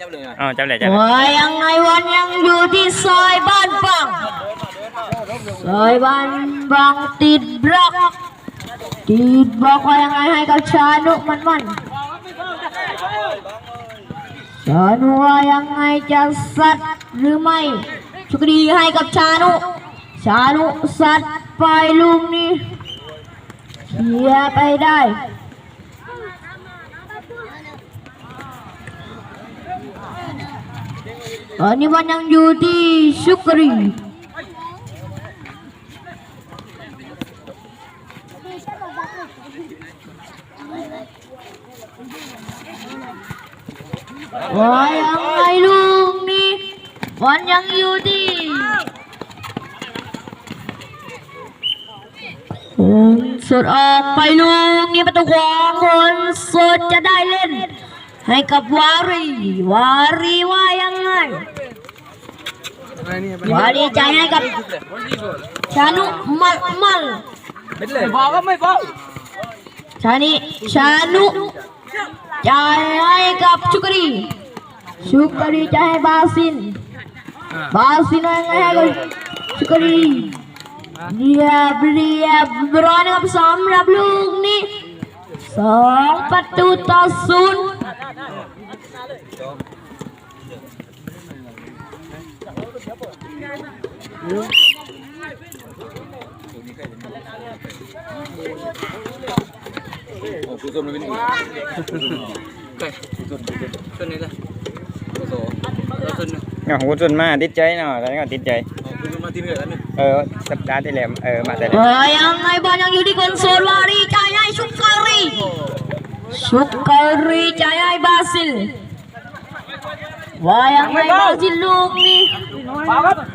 จับเลยหน่อยอ๋อจับเลยจับเลยว่ายังไงวันยังอยู่ที่ซอยบ้านบางซอยบ้านบางติดบล็อกติดบล็อกว่ายังไงให้กับชานุมันมันชานุว่ายังไงจะสัตว์หรือไม่ชุกดีให้กับชานุ ชานุสัตว์ไปลุงนี้เคลียร์ไปได้ ตอนนี้วันยังอยู่ที่ชุกรี ว่ายังไงลุงนี่วันยังอยู่ที่คนสดออกไปลุงนี่ประตูขอ งคนสดจะได้เล่นให้กับวารีวารีว่ายังไงวารีใจายให้กับชานุมัลมัลไม่เลยพอก็ไม่พอชานิชานุใจายให้กับชุกรีชุกรีใจายให้บาซินบาซินว่ายังไงให้กับชุกรีเรียบเรียบร้อยนะครับสำหรับลูกนี้สองประตูต่อศูนย์โอ้กูส้มเลยไม่หนึ่งใครส้มส้มนี่ละโอ้โหส้มนึงเงาหูจนมาติดใจเนาะแล้ก็ติดใจกูส้มมาที่นี่แล้วนึงเออสัปดาห์ที่แล้วเออมาแต่แล้วว่ายังไงบอลยังอยู่ที่คนโซนวารีใจ่ายให้ชุกรีชุกรีให้บาซิลว่ายังไงบาซิลลูกอรับเขาจากด้านหลังว่ายังไงลูกนี้บางสินจะมองกับลูกเมื่อกี้ว่ายังไงบอลยังอยู่ที่ทีมโอ้ยยังไงบอลยังอยู่ที่ชุกรีของทีมคอนเสิร์ตใจายให้กับชานุชานุยังไงลูกนี้เรียบร้อยเหมือนกันนะครับไม่พลาดสำหรับชานุบัลมาลโอ้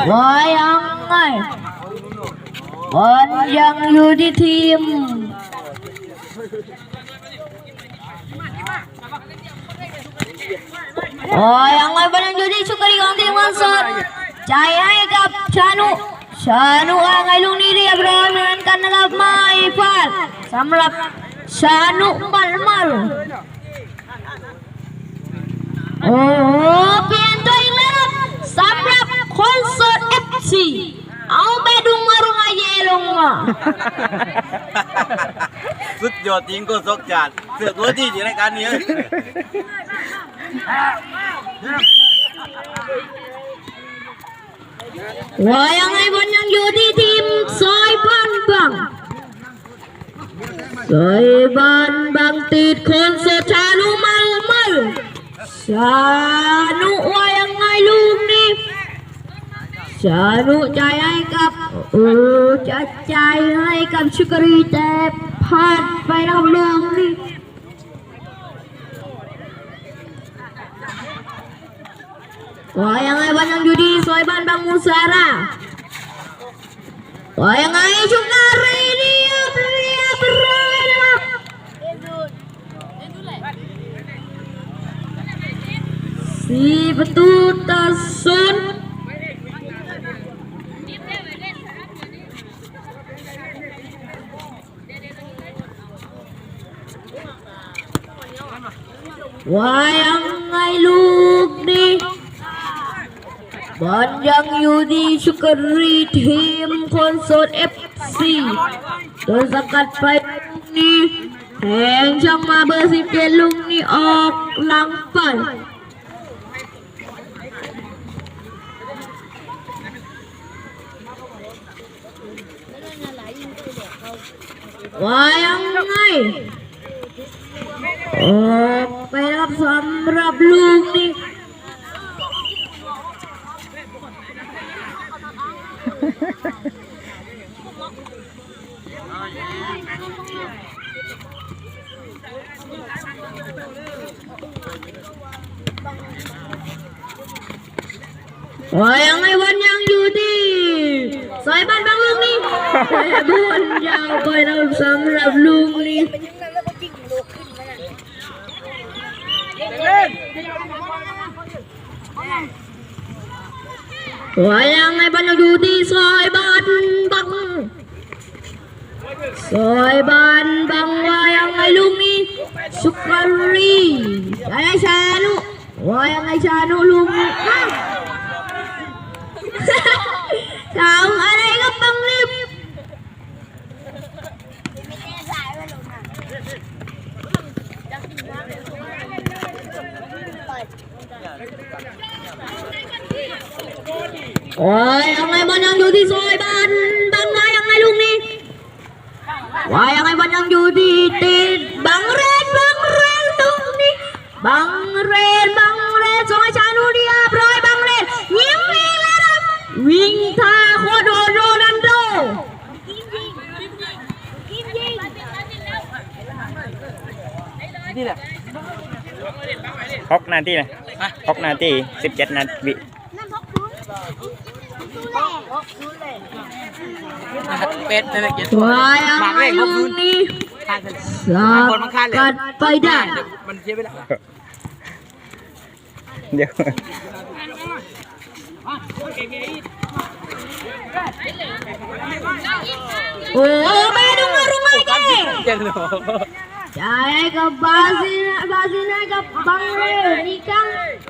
ล้วครับสำหรับคอนเสิร์ตเอฟซีเอาไปดุงมารุง อาเยลงมาสุดยอดจริงก็สกจานเสือกตัวที่อยู่ในการนี้ว่ายังไงบอลยังอยู่ที่ทีมซอยบ้านบางซอยบ้านบางติดคนเสชานุมัลมัลชานุว่ายังไงลูกนี้ ชานุใจให้กับเออจะใจให้กับชุกรีแต่พลาดไปแล้วลูกนี้ว่ายังไงบอลยังอยู่ที่ซอยบ้านบางมูสาราว่ายังไงชุกรีเรียบเรียบร้อยนะครับสี่ประตูต่อศูนย์ ว่ายังไงลูกนี้บอลยังอยู่ที่ชุกรีทีมคนโสดเอฟซีโดนสกัดไปนี้แทงช่องมาเบอร์สิบเจ็ดลูกนี้ออกหลังไปว่ายังไง ออกไปรับสำหรับลูกนี้ว่ายังไงวันยังอยู่ที่ซอยบ้านบางลุงนี่แต่บนยาวไปเราสำหรับลุงนี่ ว่ายังไงบ้านยังอยู่ที่ซอยบ้านบางซอยบ้านบางว่ายังไงลุงนี่สุกรีอะไรชานุว่ายังไงชานุลุงนี่อ้าว ทำอะไรก็ต้องรีบ โอ้ยยังไงมันยังอยู่ที่ซอยบ้านบางนายังไงลุงนี่ว่ายังไงมันยังอยู่ที่ติดบางเรนบางเรนตรงนี้บางเรนบางเรนซอยชานูเดียบร้อยบางเรนยิงวิ่งเลยนะวิ่งท่าโคตรโดโรนันโดนี่แหละหกนาทีนะ หกนาทีสิบเจ็ดนาทีเป็ดนั่นแหละเกียรติว่ายังไงลุงนี่สากัดไปได้มันเสียไปแล้วเดี๋ยวโอ้แม่ดุงมารุงไงแกเจ๋งเลย Jaya ke basina basina ke bangre nikang. Hai be dungan ngaye tibak. Wayang ngai bangre.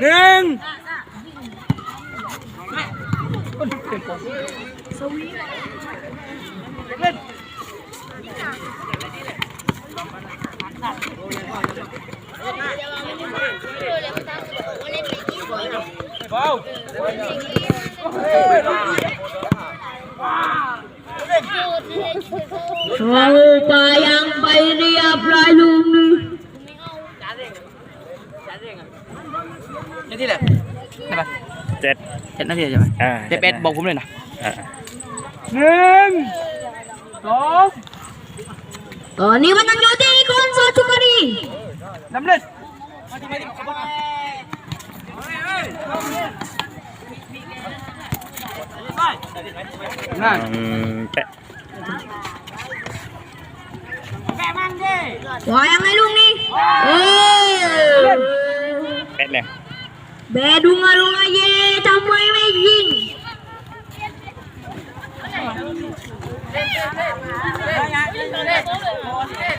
หนึ่งเบาชูปายังไปเรียบร้อยลุง นี่ที่แหละใช่ปะเจ็ดเจ็ดนาทีใช่ไหมอ่าเจ็ดเป็ดบอกผมเลยนะอ่าหนึ่งสอง Oh ni mana nyuti kon so cukari. สำเร็จนั่นอืมแปะ Wayang ngai lung ni. Oh. แปะเนี่ย Bedungarungaye campur Beijing.